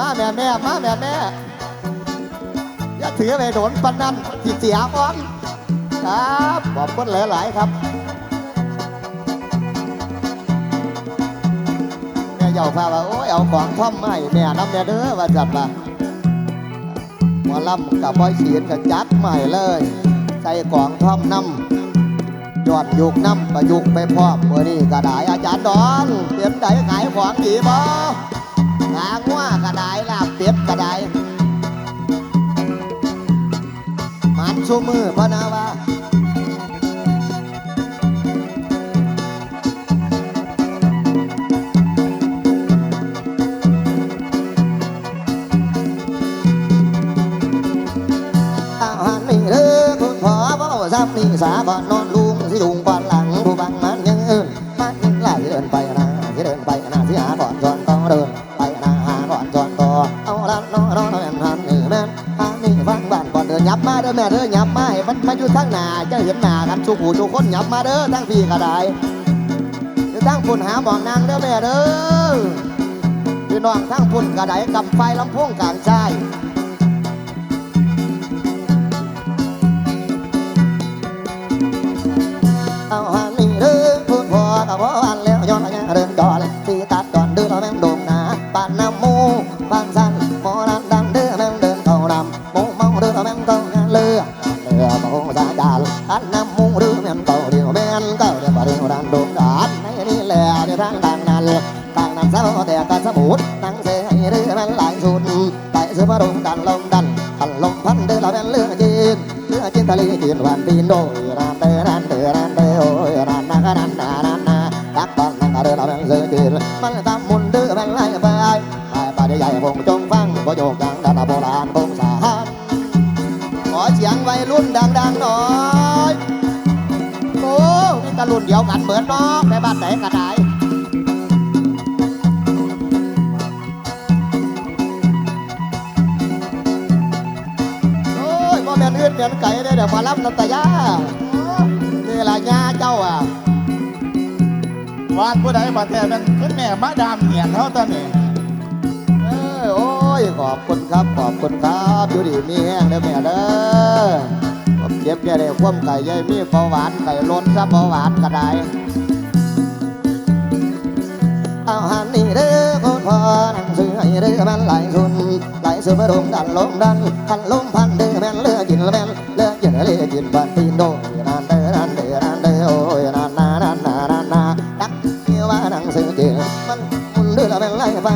มาแม่แม่มาแม่แม่อย่าถือไปโดนปันนั้นที่เสียก่อนครับขอบคุณหลาย ๆ ครับแม่เย่าพาว่าโอ้ยเอาของท่อมให้แม่น้ำแม่เด้อว่าจัดว่าหมอลำกับบอยเสียนกับจัดใหม่เลย ใส่ของท่อมน้ำยอดยุกน้ำประยุกไปพร้อมเมื่อนี้กระดายอาจารย์ดอนเตรียมไดขายของดีบ่ เป็ดกระดายมันชูมือพะนาว่าอาหารนี่เด้อคุณพ่อเบาซ้ำนี่สาก่อนน มันมาอยู่ทั้งหน้าจะเห็นหน้ากันสุขูสุคนหยับมาเด้อทั้งพี่ก็ได้อยู่ทั้งพุ่นหาบอกนางเด้อแม่เด้อพี่น้องทั้งพุ่นก็ได้กับไฟลำโพงกลางชา มดันลมพันเด้อเราแม่งเรื่องจีนเรื่องจีนทะเลจีนวันปีนโดยรานเด้อรานเด้อรานเด้อโอ้ยรานนากรานนานานาดักตอนนั่งเรือเราแม่งเสืองจีนมันตามมุนเด้อแม่งไล่ไปไอ้ป่ใหญ่ๆวงจงฟังบ่โยกกังดาดาโบราณคงสานขอเสียงวัยรุ่นดังๆหน่อยโอ้นี่ตะรุ่นเดียวกันเบิดเนาะในบ้านไหนก็ไไก่เด้อเดี๋ยวมารับนัตยานี่ละย่าเจ้าอะวาดผู้ใดบัดแท้เป็นคุณแม่มาดามเหียนเท่าตอนนี้เออโอ้ยขอบคุณครับขอบคุณครับอยู่ดีมีแห้งเด้อแม่เด้อผมเจ็บแค่ได้ความไก่ใหญ่มีเบาหวานไก่ล้นซะเบาหวานก็ได้เอาหันนี่เด้อ พอนั่งซื้อให้เด้อมันไหลสุนไหลสุมาดงดันลมดันพันลมพันเด้อแม่นเลือกกินแม่นเลือกกินเลือกกินบันตีนโดนานเด้อนานเด้อนานเด้อโอ้ยนานนานานานานนาดักเกี่ยวว่านั่งซื้อเจอมันมุนเด้อละแม่นไหลไป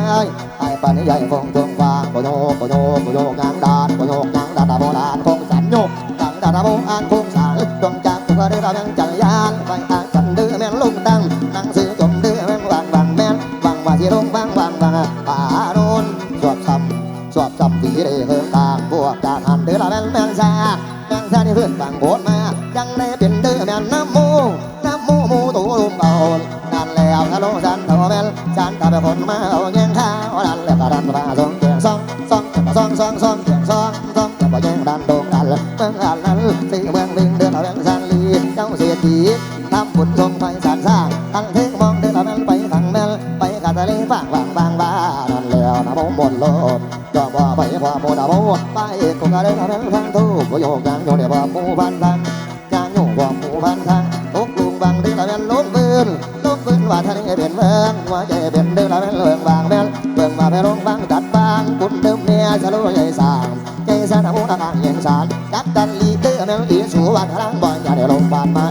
ไอ้ปานใหญ่ฟงจงฟ้าโกโยโกโยโกโยกางดานโกโยกางดานโบราณคงสันโยกางดานโบราณคงสารดวงจากทุกเด้อละแม่นจักรยา ทำบุญทรงไปสานสร้างตั้งเทงมองเดินเอาแม่งไปทางแม่นไปกาตะเลฟางวางบางบ้านั่นแล้วนะผมบนโลดจอบ่ไปพอโมดาโมไปกงกะเดินเอาแม่งทางทูบ่โยกยางโยเดี๋ยวบ่หมู่พันทางยางโยกบ่หมู่พันทางตกลุงบางเดินเอาแม่งล้มปืนล้มปืนว่าทะเลเป็นเมืองว่าใจเป็นเดินเอาแม่งเลืองบางแม่นเบิ่งมาแม่ลงบางจัดบางคุณเดิมเมียสะลุใหญ่สางใจสะหูอาการยังสารจัดดันลีเด้อแม่งอีสู่วันทางบ่อย่าได้ลงบานมา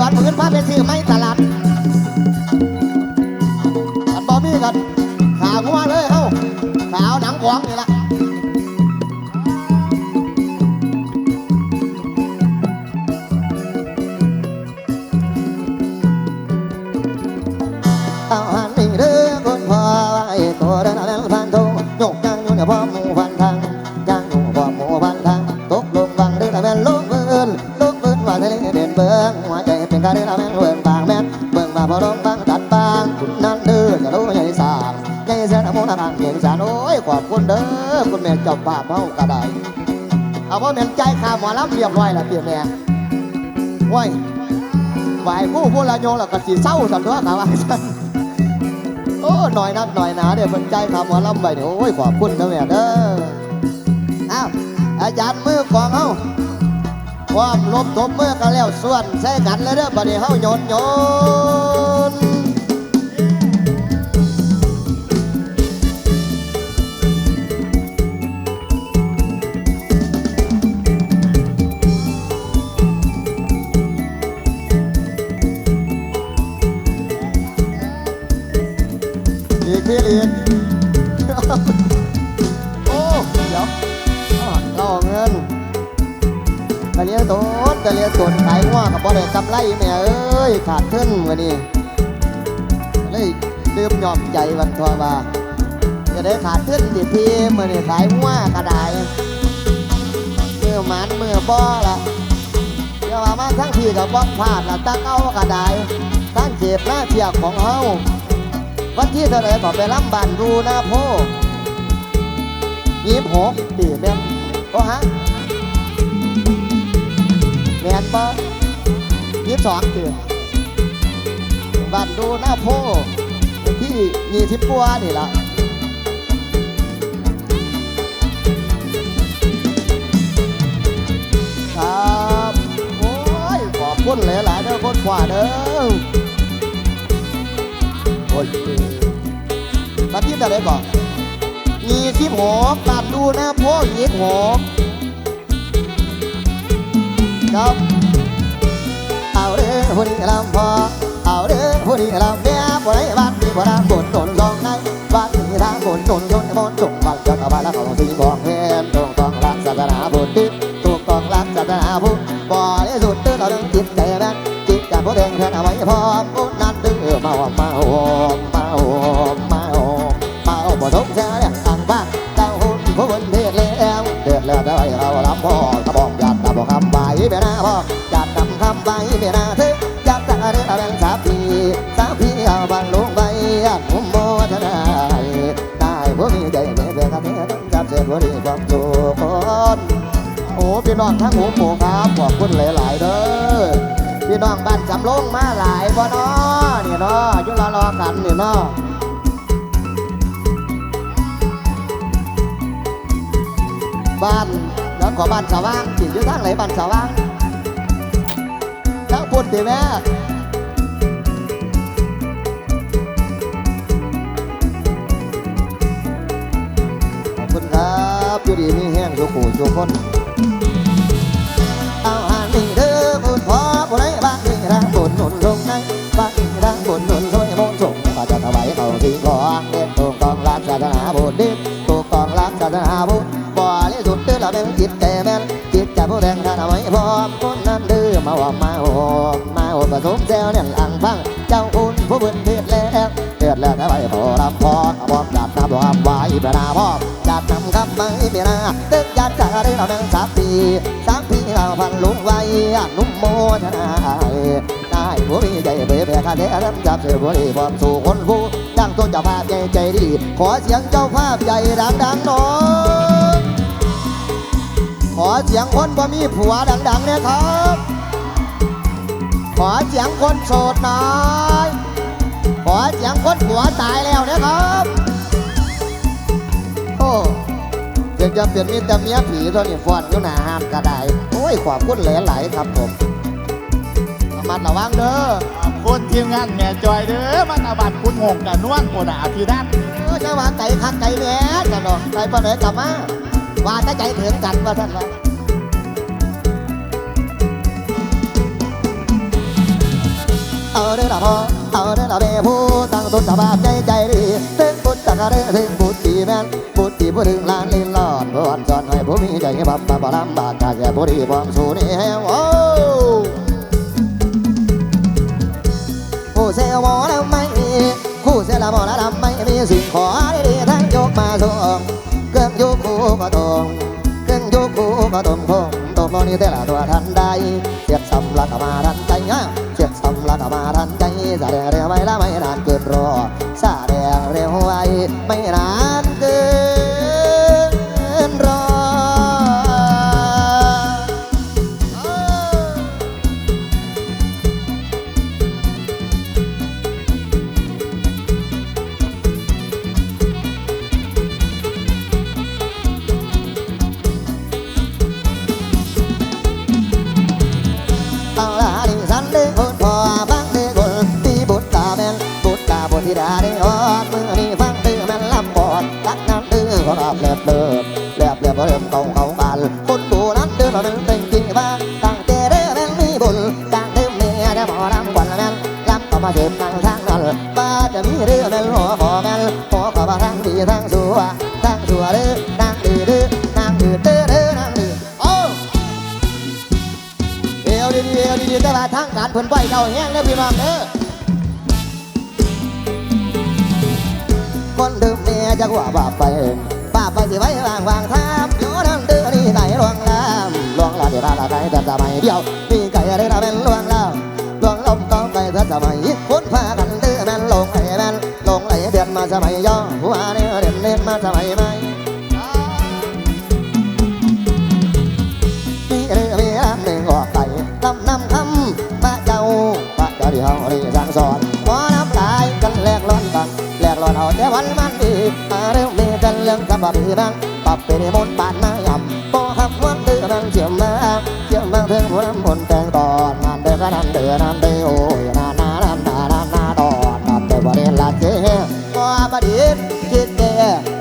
ตอนพื้นพาไปซื้อไม้ต ขอบคุณเด้อคุณแม่เจ้าป่าเฮากระไดเอาว่าแม่นใจายค่าหมอลำเรียบร้อยแล้วเปียแม่ว้ยไหวผู้ผู้ละโยงแล้วก็สีเศร้าสันตัวขาว่าซั่นโอ้หน่อยนักหน่อยหนาเดี๋ยวเพิ่นใจคำหมอลำไปเนี่ยโอ้ยขอบคุณนะแม่เด้ออ้าวอาจารย์มือกองเฮาความลบตบมือกันแล้วส่วนใส่กันเลยเด้อบัดนี้เฮาโยนโยน ได้กำไรแม่เอ้ยขาดเทุนวันนี้เลยลืมยอมใจวันทอว่าจะได้ขาดเทุนดิพี่มื่อนี้ขายงัวกระไดมือมันเมื่อบ่ละเดี๋ยวมาทั้งพี่กับบ่พลาดละตั้งเอากระไดตั้งเจ็บหน้าเทียกของเฮาวันที่เท่าไหรบอกไปล้ำบานรูนะโพยี่สิบหกตีแม่โอ้ฮะแม่นปะ ยี่สิบสองตีบานรูหนะโพที่ยี่สิบปัวานี่ละครับโอ้ยขอบคุณหลายๆเด้อคนขวาเด้อโอ้ยบัดที่จะได้ก่อนยี่สิบหกตัดดูนะพวกยี่สิบหกครับ ผู้นี้ลำพอเอาเด้อผู้นี้ลำแม่บ่ได้บ้านที่บ่ได้บนตนสองในบ้านที่ทางบนตนยนต์บนจงบ้านจะกบ้านแล้วเขาสีบอกแม่นตรงต้องรักศาสนาพุทธถูกต้องรักศาสนาพุทธบ่ได้สุดเด้อเราเรื่องจิตใจแม่นจิตใจผู้แดงแทนเอาไว้พร้อมผู้นั้นเด้อมาว่ามาโอมมาโอมมาโอมมาโอมบ่สงเสียเนี่ยอ่างบ้านเจ้าหุ่นผู้บนเทศแล้วเดือดแล้วได้เราลำพอกระบอกยัดกระบอกคำใบเบียหน้าพอยัดนำคำใบเบียหน้าเธ บเสียผู้ดีความสุขคนโอ้พี่น้องทั้งหูหมูครับขอบคุณหลาย ๆเด้อพี่น้องบ้านจำลงมาหลายบ่เนาะนี่เนาะอยุ่รอรอกันนี่เนาะบ้านแล้วขอบ้านสว่างจิตอยู่ทางไหนบ้านสว่างทั้งพูดดีแม่ อยู่ดีมีแห้งสุขุสุขคน เอาหานนี่เด้อบุญพอผู้ใดบ้านนี่ร่างบุญหนุนลงในบ้านนี่ร่างบุญหนุนช่วยมนต์ส่งก็จะถวายเขาที่ของเด็ดถูกองรักศาสนาบุญดิบถูกองรักศาสนาบุญบ่ริสุทธิ์เด้อเราเป็นจิตใจแม่นจิตใจผู้แดงท่านเอาไว้พร้อมคนนั้นเด้อมาว่ามาโอมมาโอมผสมแซวเนี่ยอังฟังเจ้าคุณผู้บุญเทศแล้วเทศแล้วถวายพอรับพรพร้อมจัดนำรวมไว้ประนาพ่อจัดนำคำไม่เมียนาตึกยัดจะได้เราเป็นสามปีสามปีเราพันลุงไว้นุ่มโมชนะได้ผู้มีใจเบื่อแผ่คาเทรำจับเสือผู้ดีความสู่คนผู้ดังต้นเจ้าภาพใจใจดี ขอเสียงเจ้าภาพใจดังๆหน่อยขอเสียงคนบ่มีผัวดังๆเนี่ยครับ ขอเสียงคนโสดหน่อย ขอเสียงคนผัวตายแล้วนะครับ โอ้เดี๋ยวจะเปลี่ยนมีแต่เมียผีตัวนี้ฟอนอยู่หน้าห้ามก็ได้โอ้ยขอบคุณหลายๆครับผมระมัดระวังเด้อขอบคุณทีมงานแม่จอยเด้อมาตาบัดคุณงงกับนวลโกดาพี่ด้านเออจะว่าไก่คักไก่แหน่จะดอกไก่ปลาไหนกลับมาว่าจะใจถึงกันว่าท่านว่าเอาเด้อละพ่อ เอาเด้อละแม่ผู้ตั้งต้นสภาพใจใจดีถึงบุญจักรเด้อถึงบุญดีแม่นบุญดีผู้ถึงล้านลินหลอดผู้อ่อนสอนให้ผู้มีใจบับบับบ่ลำบากกาแก่ผู้ดีความสูนี่แฮวโอ้คู่เซลหมอแล้วไม่มีคู่เซลหมอแล้วไม่มีสิ่งขอดีๆทั้งยกมาส่งเครื่องยกคู่ก็ตรงเครื่องยกคู่ก็ตรงพงตรงนี้แต่ละตัวทันใดเสียบซ้ำล้วก็มาทันใจฮะเสีย แล้วก็มาทันใจแสดงเร็วไว้แล้วไม่นานเกินรอแสดงเร็วไว้ไม่นาน แหลบแหลบเริ่มเก่าเก่าบานคนโบราณเดินมาเดินเป็นจริงบ้าตั้งแต่เด้อแม่นมีบุญตั้งเดิมเมียได้หมอลำกวนแม่นลำต่อมาเดินทางทางนั้นบ้าจะมีเรือแม่นหัวขอแม่นขอขอมาทางดีทางสัวทางสัวเด้อนางดื้อเดื้อนางดื้อเด้อเด้อนางดื้อโอ้เอวดีเอวดีแต่ว่าทางการเพิ่นปล่อยเขาแห้งเด้อพี่น้องเด้อคนดื่มเมียจะว่าบ้าไปบ้าไปสิไว้วางวางท่า ลวงลามเดี๋ยวลาลาไปแต่สมัยเดียวมีไก่อะไรเราเป็นลวงลามลวงลมต้องไปแต่สมัยคนพากันเด้อแม่นลงไหลแม่นลงไหลเดือนมาสมัยย่อหัวเนี่ยเด่นเล่นมาสมัยใหม่มีเรือมีน้ำหนึ่งออกไปลำน้ำคำพระเจ้าพระเจ้าเดียวเรียสั่งสอนพอน้ำลายกันแลกร้อนกันแลกร้อนเอาแต่วันมันดีมาเริ่มมีกันเรื่องกับบับีบ้างปรับเป็นมนต์บานมา อก็นันเดือดโอ้ยนานานานานานาตอนนับเดือบริลาเจ้ว่าบดีคิดเด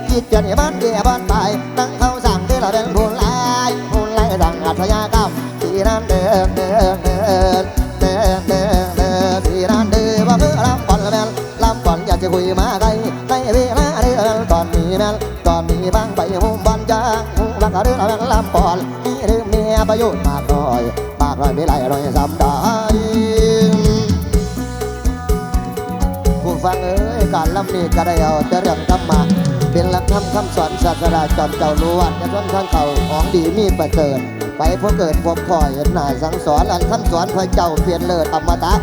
คิดจะหนีบ้านเดียบ้านไปตั้งเขาสั่งที่เราเป็นผู้ลายผู้ลายสั่งอัศยากรรมที่นั่นเดินเดินเดินเดินเดินเดินที่นั่นเดินว่าเมื่อลำก่อนละแม่นลำก่อนอยากจะคุยมาไกลในเวลาเดินตอนนี้แม่นตอนนี้บ้างไปมุมบอลจางมุมบังเดินละแม่นลำก่อนมีเรื่องเมียประโยชน์มากน้อยมากน้อยไม่ไรน้อยสำ ฟังเอ้ยการลำนี้ก็ได้เอาแต่เรื่องธรรมะเป็นหลักธรรมคำสอนศาสดาจอมเจ้าล้วนจะทนทางเขาของดีมีประเสริฐไปพบเกิดพบพ่อเห็นหน้าสังสอนอันคำสอนพระเจ้าเปลี่ยนเลิศอมตะ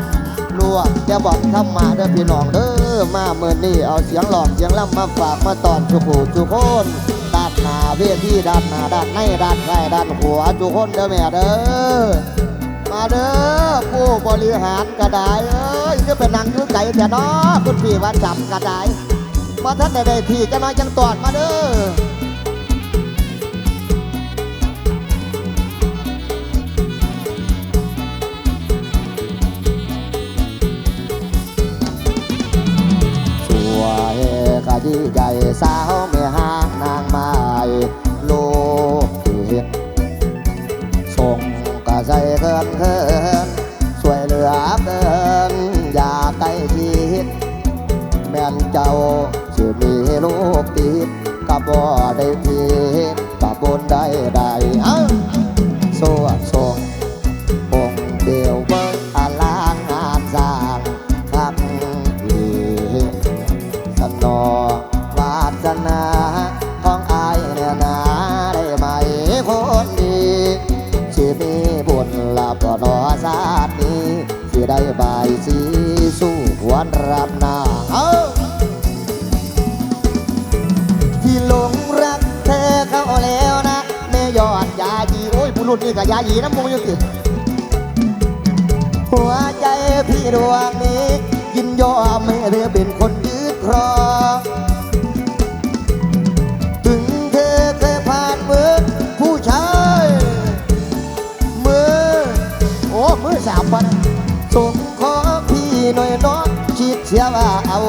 ล้วจะบอกธรรมะเด้อพี่น้องเด้อมาเมื่อนี้เอาเสียงหลอกเสียงล่ำมาฝากมาตอนจุผูจุโคนด้านหน้าเวทีด้านหน้าด้านในด้านใกล้ด้านหัวจุโคนเด้อแม่เด้อมาเด้อผู้บริหารกระไดเอ้ ยจะเป็นนางอยุไก่แต่น้อคุณพี่ว่าจับกระไดมาท่านใดๆที่จะมาจังตอดมาเด้อสวยกะดีใจสาวไม่ ได้ผิดกับบุญได้ใดเอ้าสวดส่งองเดียวเบิ่งอลางงานสางคักดีสนอวาสนาของอายเนี่ยนาได้ไหมคนดีสิมีบุญหลาบนอสาดนี้สิได้บายสีสู้หวนรับหนาเอ้า รุ่นนี่กับยาหยีน้ำมูกอยู่สิหัวใจพี่ดวงนี้ ยินยอมให้เธอเป็นคนยึดครองถึงเธอเคยผ่านมือผู้ชายมือโอ้มือสามพันส่งขอพี่หน่อยน้องคิดเสียว่าเอา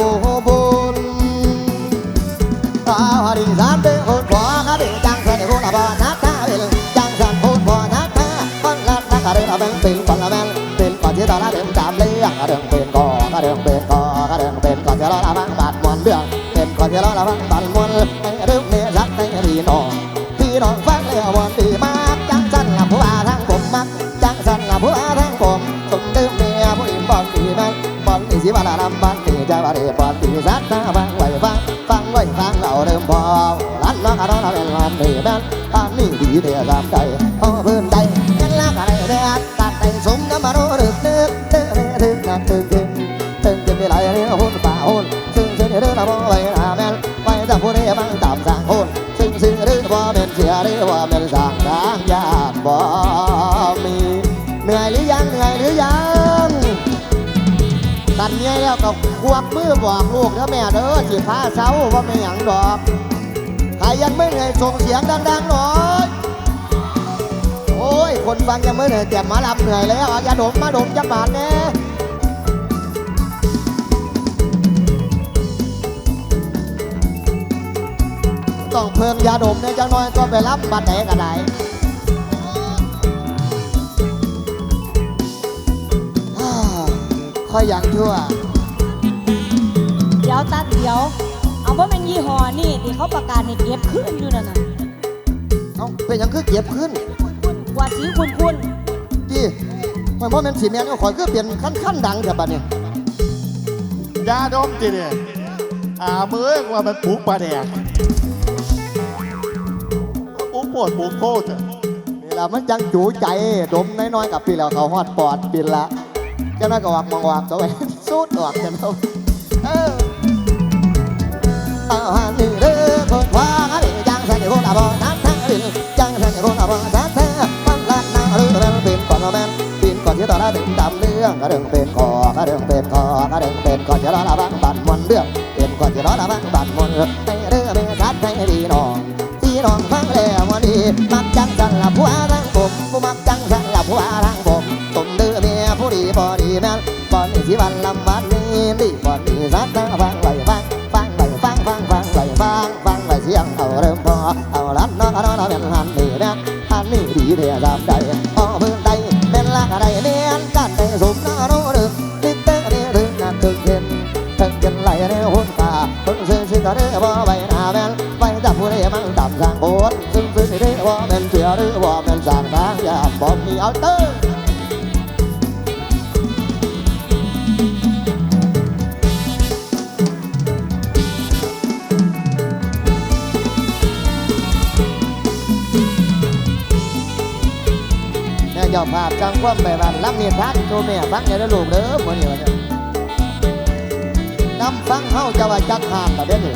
กระเดินเป็นก่อกระเดินเป็นก่อกระเดินเป็นก่อนที่เราละบังบาดมวนเรื่องเป็นก่อนที่เราละบังบาดมวนให้เรื่องเมียรักให้พี่น้องพี่น้องฟังแล้ววันดีมากจังสันละผู้อาทั้งผมมักจังสันละผู้อาทั้งผมสมดื่มเมียผู้อิ่มบอลตีนั้นบอลตีสิบาลาลำบันตีใจบารีบอลตีสัตว์หน้าฟังไว้ฟังฟังไว้ฟังเราเริ่มพอลันลักอะไรเราเป็นลันดีแม่นอันนี้ดีเดียตามใจพอเพื่อนใจ แล้วก็ควบมือบอกลูกเด้อแม่เด้อสิพาเสาว่าไม่หยังดอกใครยังไม่เหนื่อยส่งเสียงดังๆหน่อยโอ้ย คนฟังยังไม่เหนื่อยแต่มาลับเหนื่อยแล้วอย่าดมมาดมจะบาดแน่ต้องเพิ่งยาดมเนี่ยจังน้อยก็ไปรับบาดแผลกันได้ค่อยยังชั่ว เดี๋ยวตัดเดี๋ยว เอาว่ามันยี่ห้อนี่ที่เขาประกาศให้เก็บขึ้นอยู่นั่นน่ะเอ้าเป็นหยังคือเก็บขึ้นคุณกว่าสีคุณคุณที่มันว่ามันสีแมนเอาขอยคือเปลี่ยนขั้นขั้นดังแต่บัดนี้ยาดมจีเนี่ยอ่ามือว่ามันปลูกปลาแดกปลูกปวดปลูกโคตรนี่ละมันจังจูใจดมน้อยๆกับปีแล้วเขาฮอดปอดบินละเจ้าน้อยก็วักมองวักตัวไปสูดออกกันเอาเออ ทันทันนี่จังสันนี่คนละบ่ทันทันมันลัดนาเรือเรือเป็นก่อนละแม่นปีนก่อนที่ต่อละถึงดำเรื่องก็เรื่องเป็นคอก็เรื่องเป็นคอก็เรื่องเป็นก่อนที่ละละบังบันมนเรื่องเป็นก่อนที่ละละบังบันมนให้เรือเป็นชัดให้ดีน้องพี่น้องฟังแล้ววันนี้มักจังสันละผัวทางผมผู้มักจังสันละผัวทางผมต้มเดือเมียผู้ดีพอดีแม่นบ่นี้สิวันลำวันนี้ดีบ่นี้สัตว์ฟังไว้ ต่ำสร้างซึ่งซื้อได้บ่แม่นเสือหรือบ่แม่นสร้างทางยามบ่มีเอาเตอร์แม่เจ้าภาพจังความไปบ้านรับมีทักโตแม่ฟังอย่าได้ลูกเด้อมื้อนี้ว่าเนี่ยนำฟังเฮาจะว่าจักหามละเด้นี่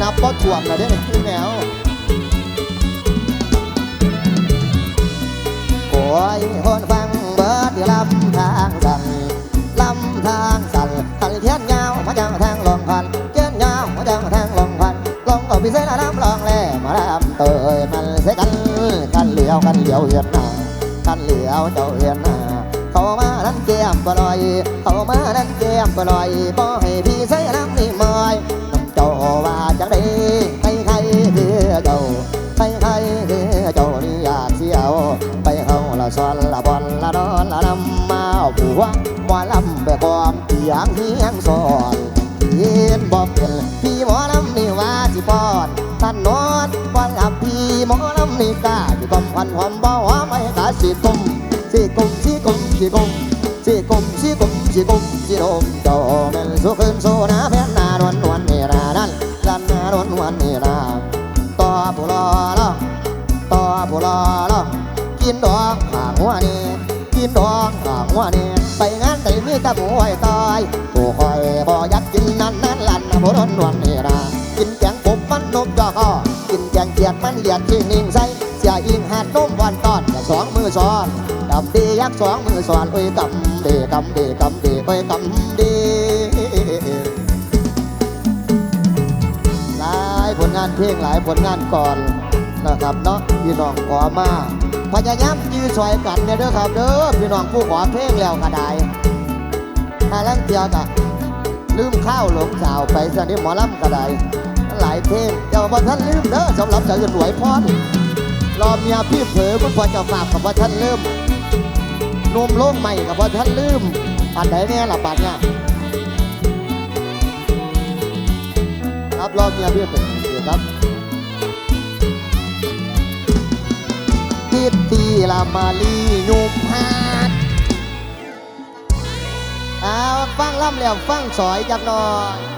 นับบ่ถ่วงมละเด้นี่แนว ยคนฟังเบิดลำทางสั่นลำทางสั่นหันเทียนยาวมาจังทางลงพันเทียนยาวมาจังทางลงพันลงก็พิเศษละลำลองแล่มาลำเตยมันเสกันกันเหลียวกันเหลียวเหียนหน้ากันเหลียวเจ้าเหียนหน้าเขามานั้นแก้มปลอยเขามานั้นแก้มปลอยบ่ให้พี่ใส่น้ำนี่มอยน้ำเจ้าว่าจังได้ใครใครคือเจ้า เขาละซอนละบอลละนอนละนำมาผัวหมอลำไปความเสียงเฮียงสอนเห็นบ่เป็นพี่หมอลำนี่ว่าสิปอนท่านนอนวันกับพี่หมอลำนี่กล้าสิกอมควันหอมบ่หอมไม่กล้าสิกุมสิกุมสิกุมสิกุมสิกุมสิกุมสิกุมสิโดมเจ้าแม่นสุขึ้นโซนาแม่นนานวนนวลนี่นานั่นลันนานวนนวลนี่นาต่อผู้รอละต่อผู้รอละ กินดอกหางหัวนี่กินดอกหางหัวนี่ไปงานแต่มีแต่ผู้ไว้ตายผู้คอยบ่อยากกินนั่นนั่นลันผู้รอนนวลนี่นากินแกงกบมันนกจอกอกินแกงเขียดมันเหลียดชิงนิ่งใสเสียอิงหาดนุ่มวันตอนสองมือซ้อนกำดียักสองมือสอนโอ้ยกำดีกำดีกำดีโอ้ยกำดีหลายผลงานเพลงหลายผลงานก่อนนะครับเนาะพี่น้องขอมา พยายามยื้อซอยกันเนี่ยเด้อครับเด้อพี่น้องผู้ขอเพลงแล้วก็ได้ถ้าลังเทียกะลืมข้าวหลงสาวไปสนิหมอลำก็ได้หลายเพลงเจ้าบ่ท่านลืมเด้อสำหรับเจ้าจะรวยพรรอเมียพี่เผลอคุณพอจะฝากกับว่าท่านลืมนมโลกใหม่กับว่าท่านลืมอันไหนเนี่ยละปัดเนี่ยครับรอบเนี่ยพี่เป็นเดียครับ ทิดตีลามาลียุมฮาดเอาฟังล่ำแล้วฟังสอยจักหน่อย